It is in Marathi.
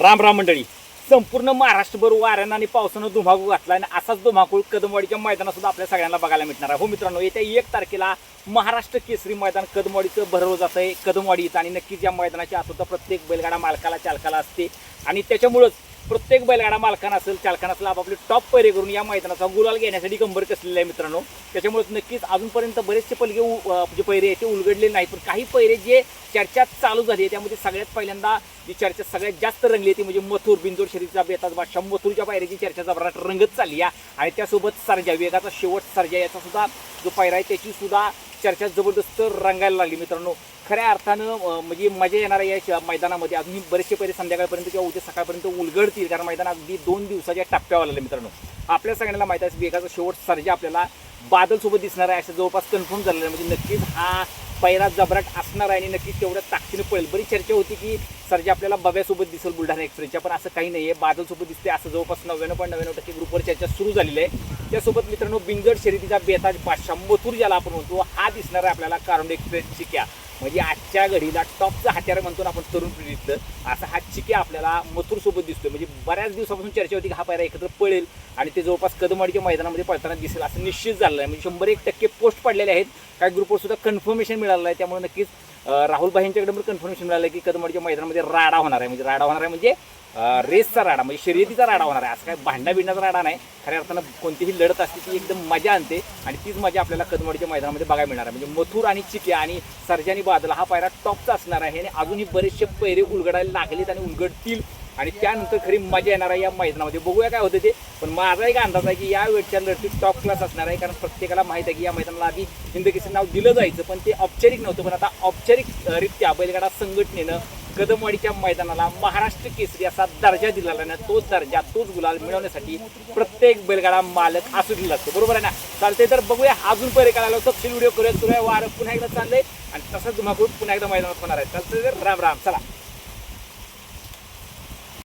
राम राम मंडळी. संपूर्ण महाराष्ट्रभर वाऱ्यानं आणि पावसानं धुमाकूळ घातला आणि असाच धुमाकूळ कदमवाडीच्या मैदानात सुद्धा आपल्या सगळ्यांना बघायला मिळणार आहे. हो मित्रांनो येत्या एक तारखेला महाराष्ट्र केसरी मैदान कदमवाडीचं भरवलं जात आहे. कदमवाडीचं आणि नक्कीच या मैदानाची आसुद्धा प्रत्येक बैलगाडा मालकाला चालकाला असते. आणि त्याच्यामुळंच प्रत्येक बैलगाडा मालकान असेल चालकांना असेल आपापले टॉप पैरे करून या मैदानाचा गुलाल घेण्यासाठी कंबर कसलेला आहे मित्रांनो. त्याच्यामुळेच नक्कीच अजूनपर्यंत बरेचसे पलगे उ- जे पैरे आहेत ते उलगडले नाहीत. पण काही पैरे जे चर्चा चालू झाली आहे त्यामध्ये सगळ्यात पहिल्यांदा जी चर्चा सगळ्यात जास्त रंगली आहे ती म्हणजे मथुर बिंदूर शरीरचा बेताज बादशाह. मथुरच्या पायऱ्याची चर्चा जबराट रंगत चालली आहे. आणि त्यासोबत सर्जा वेगाचा शेवट सर्जा याचा सुद्धा जो पायरा आहे त्याची सुद्धा चर्चा जबरदस्त रंगायला लागली मित्रांनो. खऱ्या अर्थानं म्हणजे मजा येणार या श- मैदानामध्ये अजूनही बरेचसे पैरे संध्याकाळपर्यंत किंवा उद्या सकाळपर्यंत उलगडतील कारण मैदान अगदी दोन दिवसाच्या टप्प्यावर आलं मित्रांनो. आपल्या सगळ्यांना माहिती आहे एकाचा शेवट सर्जा आपल्याला बादलसोबत दिसणार आहे असं जवळपास कन्फर्म झालेलं आहे. म्हणजे नक्कीच हा पैरा जबराट असणार आहे आणि नक्कीच तेवढ्या ताकदीनं पडेल बरी चर्चा होती की सर्जा आपल्याला बब्यासोबत दिसेल बुलढाणा एक्सप्रेसच्या पण असं काही नाही आहे बादलसोबत दिसते असं जवळपास नव्याण्णव पॉईंट नव्याण्णव टक्के ग्रुपवर चर्चा सुरू झालेली आहे. त्यासोबत मित्रांनो बिंजड शर्यतीचा बेताज पाचशा मथुर ज्याला आपण म्हणतो हा दिसणार आहे आपल्याला कारुंड एक्सप्रेस चिक्या. म्हणजे आजच्या घडीला टॉपचा हत्यार म्हणतो ना आपण तरुण पिढीतलं असा हा चिक्या आपल्याला मथूरसोबत दिसतोय. म्हणजे बऱ्याच दिवसापासून चर्चा होती की हा पायरा एकत्र पळेल आणि ते जवळपास कदमवाडीच्या मैदानामध्ये पळताना दिसेल असं निश्चित झालं आहे. म्हणजे शंभर एक टक्के पोस्ट पडलेले आहेत. काही ग्रुपवर सुद्धा कन्फर्मेशन मिळालं आहे. त्यामुळे नक्कीच राहुल भाईंच्याकडे पण कन्फर्मेशन मिळालं आहे की कदमवाडीच्या मैदानामध्ये राडा होणार आहे. म्हणजे राडा होणार आहे म्हणजे रेसचा राडा म्हणजे शर्यतीचा राडा होणार आहे. असं काय भांडा बिंडाचा राडा नाही. खऱ्या अर्थानं कोणतीही लढत असते ती एकदम मजा आणते आणि तीच मजा आपल्याला कदमडीच्या मैदानामध्ये बघायला मिळणार आहे. म्हणजे मथुर आणि चिक्या आणि सर्जानी बादल हा पायरा टॉपचा असणार आहे आणि अजूनही बरेचसे पैरे उलगडायला लागलेत आणि उलगडतील. आणि त्यानंतर खरी मजा येणार आहे या मैदानामध्ये. बघूया काय होतं ते. पण माझा एक अंदाज आहे की या वेळच्या लढतीत टॉप क्लास असणार आहे. कारण प्रत्येकाला माहीत आहे की या मैदानाला आधी हिंदकेसरी नाव दिलं जायचं पण ते औपचारिक नव्हतं. पण आता औपचारिकरित्या बैलगाडा संघटनेनं कदमवाडीच्या मैदानाला महाराष्ट्र केसरी असा दर्जा दिलेला आहे. ना तोच दर्जा तोच गुलाल मिळवण्यासाठी प्रत्येक बैलगाडा मालक असू लागतो. बरोबर आहे ना? चालते तर बघूया. अजून पहिले करायला तपशील व्हिडिओ करूया तुला वार पुन्हा एकदा चाललंय. आणि तसंच धुमाकूळ पुन्हा एकदा मैदानात होणार आहे. चालतंय तर राम राम. चला.